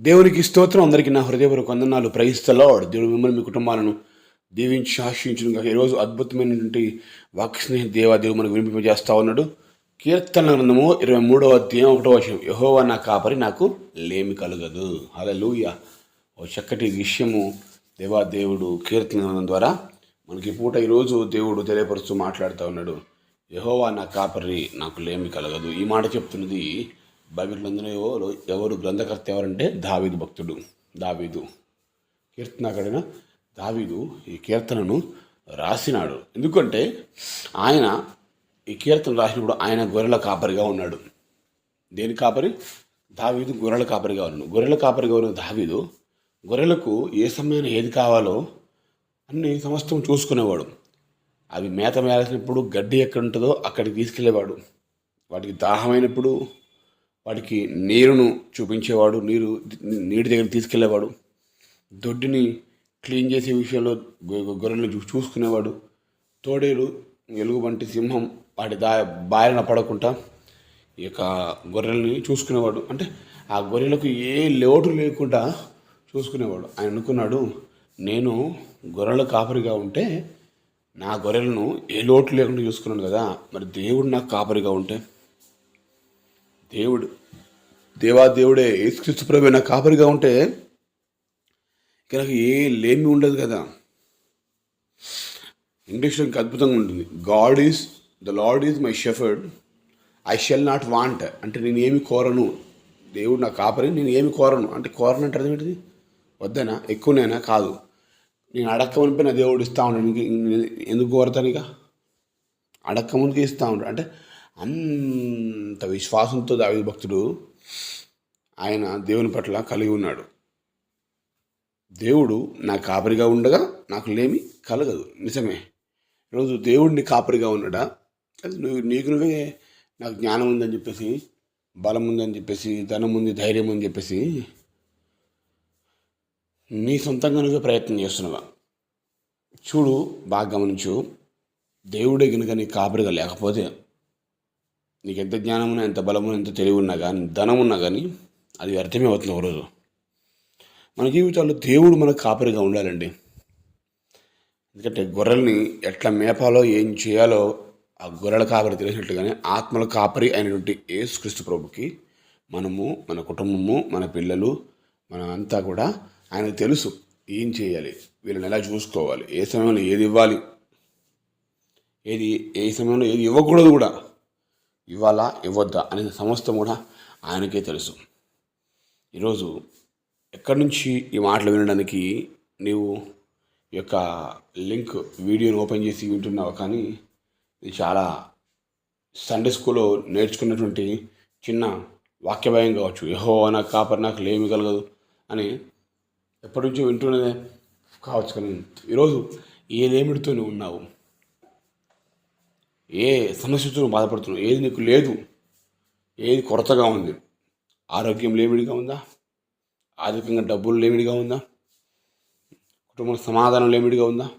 దేవునికి స్తోత్రం. అందరికీ నా హృదయపూర్వక వందనాలు. ప్రయిస్తలో దేవుడు మిమ్మల్ని మీ కుటుంబాలను దీవించి ఆశించను కాక ఈరోజు అద్భుతమైనటువంటి వాక్స్నేహ దేవా దేవుడు మనకు వినిపింపజేస్తా ఉన్నాడు. కీర్తన గ్రంథము ఇరవై మూడవ అధ్యాయం ఒకటో వచనం. యహోవా నా కాపరి నాకు లేమి కలగదు. అలా లూయ ఓ చక్కటి విషయము దేవా దేవుడు కీర్తన గ్రంథం ద్వారా మనకి పూట ఈరోజు దేవుడు తెలియపరుస్తూ మాట్లాడుతూ ఉన్నాడు. యహోవా నా కాపరి నాకు లేమి కలగదు. ఈ మాట చెప్తున్నది బైబిల్ ఎవరు ఎవరు గ్రంథకర్త ఎవరంటే దావీదు భక్తుడు. దావీదు. కీర్తనకడిన దావీదు ఈ కీర్తనను రాసినాడు. ఎందుకంటే ఆయన ఈ కీర్తన రాసినప్పుడు ఆయన గొర్రెల కాపరిగా ఉన్నాడు. దేని కాపరి? దావీదు గొర్రెల కాపరిగా ఉన్నాడు. గొర్రెల కాపరిగా ఉన్న దావీదు గొర్రెలకు ఏ సమయాన్ని ఏది కావాలో అన్ని సమస్తం చూసుకునేవాడు. అవి మేత మేసినప్పుడు గడ్డి ఎక్కడ ఉంటుందో అక్కడికి తీసుకెళ్ళేవాడు. వాటికి దాహమైనప్పుడు వాటికి నీరును చూపించేవాడు నీరు నీటి దగ్గర తీసుకెళ్ళేవాడు దొడ్డిని క్లీన్ చేసే విషయంలో గొర్రెలను చూసుకునేవాడు తోడేలు ఎలుగుబంటి సింహం వాటి దా బారిన పడకుండా ఈ యొక్క గొర్రెల్ని చూసుకునేవాడు. అంటే ఆ గొర్రెలకు ఏ లోటు లేకుండా చూసుకునేవాడు. ఆయన అనుకున్నాడు నేను గొర్రెల కాపరిగా ఉంటే నా గొర్రెలను ఏ లోటు లేకుండా చూసుకున్నాను కదా మరి దేవుడు నాకు కాపరిగా ఉంటే దేవుడు. దేవా దేవుడే యేసుక్రీస్తు ప్రభు నా కాపరిగా ఉంటే ఇక నాకు ఏ లేమి ఉండదు కదా. ఇంగ్లీష్లో ఇంకా అద్భుతంగా ఉంటుంది. God is the Lord is my shepherd. I shall not want. అంటే నేను ఏమి కోరను? దేవుడు నా కాపరి నేను ఏమి కోరను? అంటే కోరను అంటే అర్థం ఏంటిది? వద్దనా? ఎక్కువనైనా? కాదు. నేను అడక్కమనిపై దేవుడు ఇస్తా ఉంటాడు ఎందుకు కోరతాను ఇక అడక్క ముందుకే ఉంటాడు అంటే అంత విశ్వాసంతో దావి భక్తుడు ఆయన దేవుని పట్ల కలిగి ఉన్నాడు. దేవుడు నా కాపరిగా ఉండగా నాకు లేమి కలగదు. నిజమే. ఈరోజు దేవుడిని కాపరిగా ఉన్నాడా? అది నువ్వు నీకు నువ్వే నాకు జ్ఞానం ఉందని చెప్పేసి బలం ఉందని చెప్పేసి ధనం ఉంది ధైర్యం ఉందని చెప్పేసి నీ సొంతంగా నువ్వే ప్రయత్నం చేస్తున్నావా? చూడు బాగా గమనించు. దేవుడే కనుక నీ కాపరిగా లేకపోతే నీకు ఎంత జ్ఞానమున ఎంత బలమున ఎంత తెలివి ఉన్నా కానీ ధనం ఉన్నా కానీ అది వ్యర్థమే అవుతుంది ఒకరోజు మన జీవితాల్లో దేవుడు మనకు కాపరిగా ఉండాలండి. ఎందుకంటే గొర్రెల్ని ఎట్లా మేపాలో ఏం చేయాలో ఆ గొర్రెల కాపరి తెలిసినట్టుగానే ఆత్మల కాపరి అయినటువంటి యేసుక్రీస్తు ప్రభుకి మనము మన కుటుంబము మన పిల్లలు మన అంతా కూడా ఆయనకు తెలుసు ఏం చేయాలి వీళ్ళని ఎలా చూసుకోవాలి ఏ సమయంలో ఏది ఇవ్వాలి ఏది ఏ సమయంలో ఏది ఇవ్వకూడదు కూడా. ఇవ్వాలా? ఇవ్వద్దా? అనేది సమస్తం కూడా ఆయనకే తెలుసు. ఈరోజు ఎక్కడి నుంచి ఈ మాటలు వినడానికి నీవు ఈ యొక్క లింక్ వీడియోని ఓపెన్ చేసి వింటున్నావు? కానీ ఇది చాలా సండే స్కూల్లో నేర్చుకున్నటువంటి చిన్న వాక్యభయం కావచ్చు. యహో నా కాపర్ నాకు లేమి కలగదు అని ఎప్పటి నుంచో వింటున్నదే కావచ్చు. కానీ ఈరోజు ఏ లేమిడితో నువ్వు ఉన్నావు? ఏ సమస్యతో నువ్వు బాధపడుతున్నావు ఏది నీకు లేదు. ఏది కొరతగా ఉంది? ఆరోగ్యం లేమిడిగా ఉందా? ఆర్థికంగా డబ్బులు లేమిడిగా ఉందా? కుటుంబం సమాధానం లేమిడిగా ఉందా?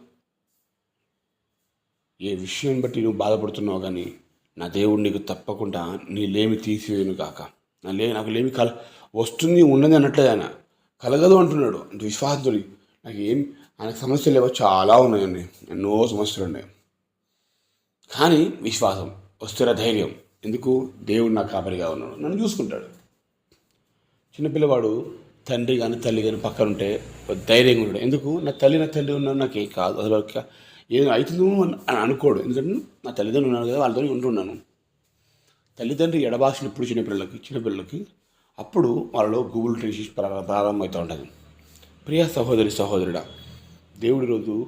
ఏ విషయం బట్టి నువ్వు బాధపడుతున్నావు కానీ నా దేవుడు నీకు తప్పకుండా నీ లేమి తీసివేయను కాక నా లే నాకు లేమి కల వస్తుంది ఉన్నది అన్నట్లే ఆయన. కలగదు అంటున్నాడు. అంటే విశ్వాసతుడి నాకు ఏం ఆయనకు సమస్యలు లేవో? చాలా ఉన్నాయండి. ఎన్నో సమస్యలు ఉన్నాయి. కానీ విశ్వాసం వస్తున్న ధైర్యం. ఎందుకు? దేవుడు నా కాపరిగా ఉన్నాడు. నన్ను చూసుకుంటాడు. చిన్నపిల్లవాడు తండ్రి కానీ తల్లి కానీ పక్కన ఉంటే ధైర్యంగా ఉంటాడు. ఎందుకు? నా తల్లి నా తండ్రి ఉన్నాడు నాకు కాదు. అసలు ఒక ఏం అవుతుందో అని అనుకోడు. ఎందుకంటే నా తల్లిదండ్రులు ఉన్నారు కదా వాళ్ళతో ఉంటున్నాను. తల్లిదండ్రి ఎడబాసినప్పుడు చిన్నపిల్లలకి? చిన్నపిల్లలకి. అప్పుడు వాళ్ళలో గూగుల్ ట్రీసి ప్రారంభమవుతూ ఉంటుంది. ప్రియ సహోదరి సహోదరుడా దేవుడి రోజు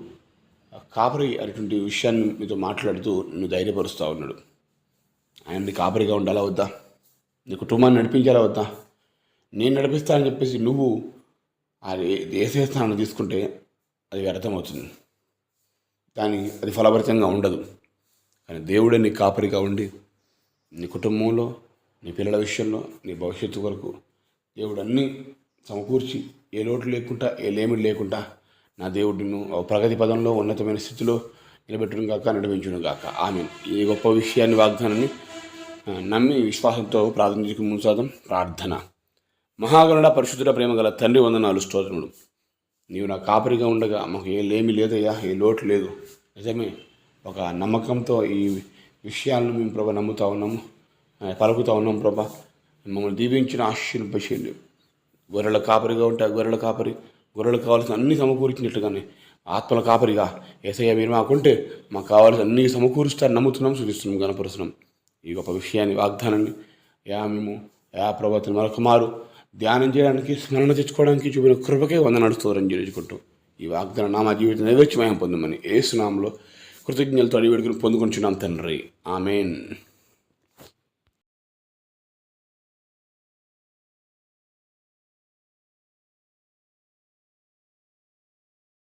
కాపరి అనేటువంటి విషయాన్ని మీతో మాట్లాడుతూ నువ్వు ధైర్యపరుస్తూ ఉన్నాడు. ఆయన నీ కాపరిగా ఉండాలా వద్దా? నీ కుటుంబాన్ని నడిపించాలా వద్దా? నేను నడిపిస్తానని చెప్పేసి నువ్వు అది దేశీయ స్థానం తీసుకుంటే అది వ్యర్థమవుతుంది. కానీ అది ఫలభరితంగా ఉండదు. కానీ దేవుడే నీ కాపరిగా ఉండి నీ కుటుంబంలో నీ పిల్లల విషయంలో నీ భవిష్యత్తు కొరకు దేవుడు అన్నీ సమకూర్చి ఏ లోటు లేకుండా ఏ లేమిడి లేకుండా నా దేవుడిను ప్రగతి పదంలో ఉన్నతమైన స్థితిలో నిలబెట్టడం కాక నడిపించడం కాక ఆమె ఈ గొప్ప విషయాన్ని వాగ్దానాన్ని నమ్మి విశ్వాసంతో ప్రార్థనకు ముందు ప్రార్థన. మహాగణుడ పరిశుద్ధుడ ప్రేమ గల తండ్రి వందనాలు స్తోత్రములు. నీవు నా కాపరిగా ఉండగా మాకు ఏ లేమి లేదయ్యా ఏ లోటు లేదు. నిజమే ఒక నమ్మకంతో ఈ విషయాలను మేము ప్రభా నమ్ముతా ఉన్నాము. పలుకుతా ఉన్నాం ప్రభా. మమ్మల్ని దీవించిన ఆశీర్వశీలు గొర్రెల కాపరిగా ఉంటే గొర్రెల కాపరి. గొర్రెలకు కావాల్సిన అన్ని సమకూర్చినట్లుగానే ఆత్మల కాపరిగా ఏసయ్య మీరు మాకుంటే మాకు కావాల్సిన అన్ని సమకూరుస్తారు నమ్ముతున్నాం చూపిస్తున్నాం గణపరుస్తున్నాం ఈ గొప్ప విషయాన్ని వాగ్దానాన్ని యా మేము యా ప్రభాతం మరొక మారు ధ్యానం చేయడానికి స్మరణ తెచ్చుకోవడానికి చూపిన కృపకే వంద నడుస్తారని చేయించుకుంటూ ఈ వాగ్దానం నా మా జీవితం నెరవేర్చి మేము పొందమని ఏ కృతజ్ఞతలు అడిగి వేడుకుని పొందుకుంటున్నాం తండ్రి. ఆమెన్.